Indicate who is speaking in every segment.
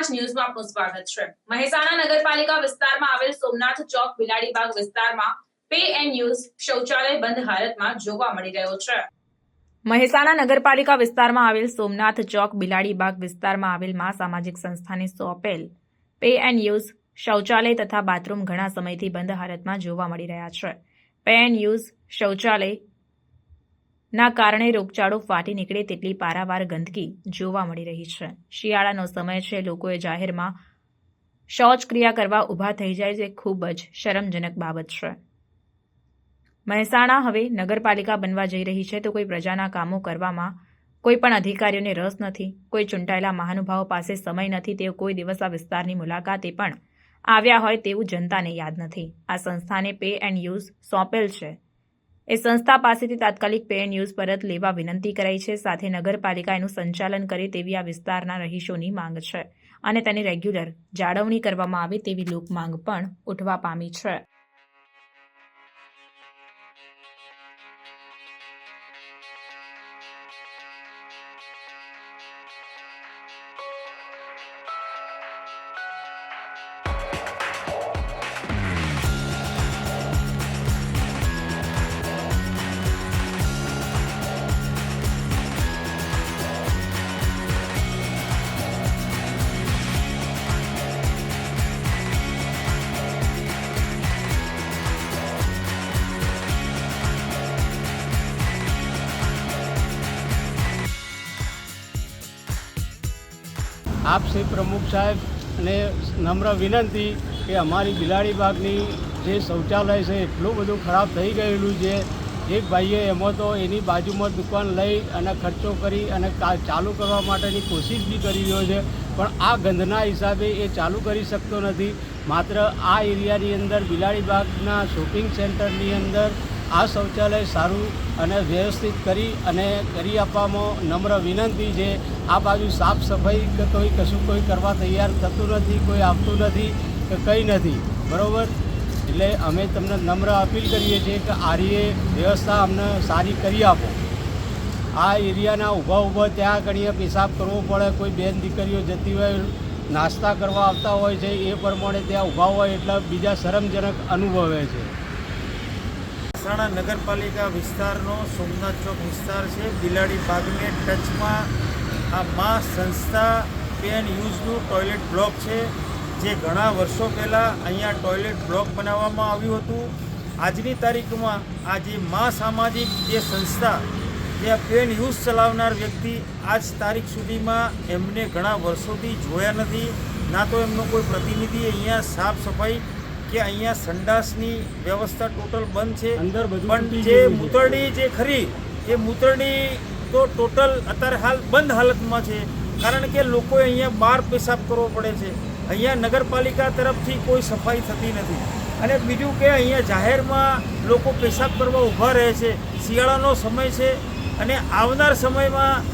Speaker 1: સ્વરાજ ન્યૂઝમાં આપનું સ્વાગત છે. મહેસાણા નગરપાલિકા વિસ્તારમાં આવેલ સોમનાથ ચોક બિલાડીબાગ વિસ્તારમાં પે એન્ડ યુઝ શૌચાલય બંધ હાલતમાં જોવા મળી રહ્યો છે. મહેસાણા નગરપાલિકા વિસ્તારમાં આવેલ સોમનાથ ચોક બિલાડીબાગ વિસ્તારમાં આવેલ મા સામાજિક સંસ્થાને સોંપેલ પે એન્ડ યુઝ શૌચાલય તથા બાથરૂમ ઘણા સમયથી બંધ હાલતમાં જોવા મળી રહ્યા છે. પે એન્ડ યુઝ શૌચાલય ના કારણે રોગચાળો ફાટી નીકળે તેટલી પારાવાર ગંદકી જોવા મળી રહી છે. શિયાળાનો સમય છે, લોકોએ જાહેરમાં શૌચક્રિયા કરવા ઊભા થઈ જાય છે, ખૂબ જ શરમજનક બાબત છે. મહેસાણા હવે નગરપાલિકા બનવા જઈ રહી છે તો કોઈ પ્રજાના કામો કરવામાં કોઈ પણ અધિકારીઓને રસ નથી, કોઈ ચૂંટાયેલા મહાનુભાવો પાસે સમય નથી, તેઓ કોઈ દિવસ આ વિસ્તારની મુલાકાતે પણ આવ્યા હોય તેવું જનતાને યાદ નથી. આ સંસ્થાને પે એન્ડ યુઝ સોંપેલ છે. એ સંસ્થા પાસેથી તાત્કાલિક પેન ન્યૂઝ યુઝ પરત લેવા વિનંતી કરાઈ છે. સાથે નગરપાલિકા એનું સંચાલન કરે તેવી આ વિસ્તારના રહીશોની માંગ છે અને તેની રેગ્યુલર જાળવણી કરવામાં આવે તેવી લોક પણ ઉઠવા પામી છે.
Speaker 2: આપ શ્રી પ્રમુખ સાહેબ ને નમ્ર વિનંતી કે અમારી બિલાડી બાગની જે શૌચાલય છે, એટલું બધું ખરાબ થઈ ગયેલું છે. એક ભાઈએ એમાં તો એની બાજુમાં દુકાન લઈ અને ખર્ચો કરી અને ચાલુ કરવા માટેની કોશિશ બી કરી રહ્યો છે. પણ આ ગંધના હિસાબે એ ચાલુ કરી શકતો નથી. માત્ર આ એરિયાની અંદર બિલાડી બાગના શોપિંગ સેન્ટરની અંદર આ શૌચાલય સારું અને વ્યવસ્થિત કરી અને કરી આપવામાં નમ્ર વિનંતી છે. આ બાજુ સાફ સફાઈ કે કોઈ કશું કોઈ કરવા તૈયાર થતું નથી, કોઈ આવતું નથી કે કંઈ નથી. બરાબર? એટલે અમે તમને નમ્ર અપીલ કરીએ છીએ કે આરીએ વ્યવસ્થા અમને સારી કરી આપો. આ એરિયાના ઊભા ઊભા ત્યાં કણીએ પેશાબ કરવો પડે, કોઈ બેન દીકરીઓ જતી હોય, નાસ્તા કરવા આવતા હોય છે, એ પ્રમાણે ત્યાં ઊભા હોય એટલે બીજા શરમજનક અનુભવે છે.
Speaker 3: મહેસાણા નગરપાલિકા વિસ્તારનો સોમનાથ ચોક વિસ્તાર છે. બિલાડી બાગને ટચમાં આ મા સંસ્થા પેન યુઝનું ટોયલેટ બ્લોક છે, જે ઘણા વર્ષો પહેલાં અહીંયા ટોયલેટ બ્લોક બનાવવામાં આવ્યું હતું. આજની તારીખમાં આ જે મા સામાજિક જે સંસ્થા જે આ પેન યુઝ ચલાવનાર વ્યક્તિ આજ તારીખ સુધીમાં એમને ઘણા વર્ષોથી જોયા નથી. ના તો એમનો કોઈ પ્રતિનિધિ અહીંયા સાફ સફાઈ કે અહીંયા સંડાસની વ્યવસ્થા ટોટલ બંધ છે.
Speaker 2: અંદર
Speaker 3: પણ જે મૂતરડી જે ખરી એ મૂતરડી તો ટોટલ અત્યારે હાલ બંધ હાલતમાં છે. કારણ કે લોકોએ અહીંયા બહાર પેશાબ કરવો પડે છે. અહીંયા નગરપાલિકા તરફથી કોઈ સફાઈ થતી નથી. અને બીજું કે અહીંયા જાહેરમાં લોકો પેશાબ કરવા ઊભા રહે છે. શિયાળાનો સમય છે અને આવનાર સમયમાં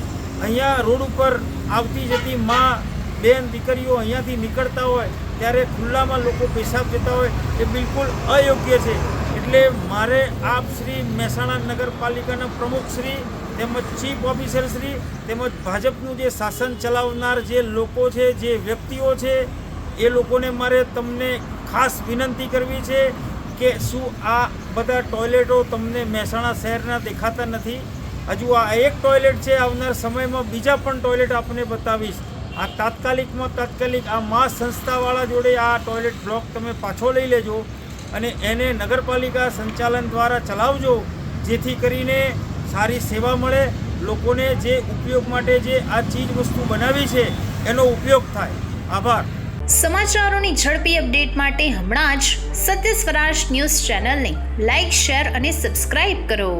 Speaker 3: અહીંયા રોડ ઉપર આવતી જતી માં બેન દીકરીઓ અહીંયાથી નીકળતા હોય ત્યારે ખુલ્લામાં લોકો પેશાબ જતા હોય એ બિલકુલ અયોગ્ય છે. એટલે મારે આપ શ્રી મહેસાણા નગરપાલિકાના પ્રમુખ શ્રી, તેમજ ચીફ ઓફિસર શ્રી, તેમજ ભાજપનું જે શાસન ચલાવનાર જે લોકો છે, જે વ્યક્તિઓ છે, એ લોકોને મારે તમને ખાસ વિનંતી કરવી છે કે શું આ બધા ટોયલેટો તમને મહેસાણા શહેરના દેખાતા નથી? હજુ આ એક ટોયલેટ છે, આવનાર સમયમાં બીજા પણ ટોયલેટ આપને બતાવીશ. આ તાત્કાલિકમાં તાત્કાલિક આ મા સંસ્થાવાળા જોડે આ ટોયલેટ બ્લોક તમે પાછો લઈ લેજો અને એને નગરપાલિકા સંચાલન દ્વારા ચલાવજો, જેથી કરીને સારી સેવા મળે, લોકોને જે ઉપયોગ માટે જે આ ચીજ વસ્તુ બનાવી છે, એનો ઉપયોગ થાય. આભાર.
Speaker 4: સમાચારોની ઝડપી અપડેટ માટે હમણાં જ સત્ય સ્વરાજ ન્યૂઝ ચેનલને લાઇક શેર અને સબસ્ક્રાઇબ કરો.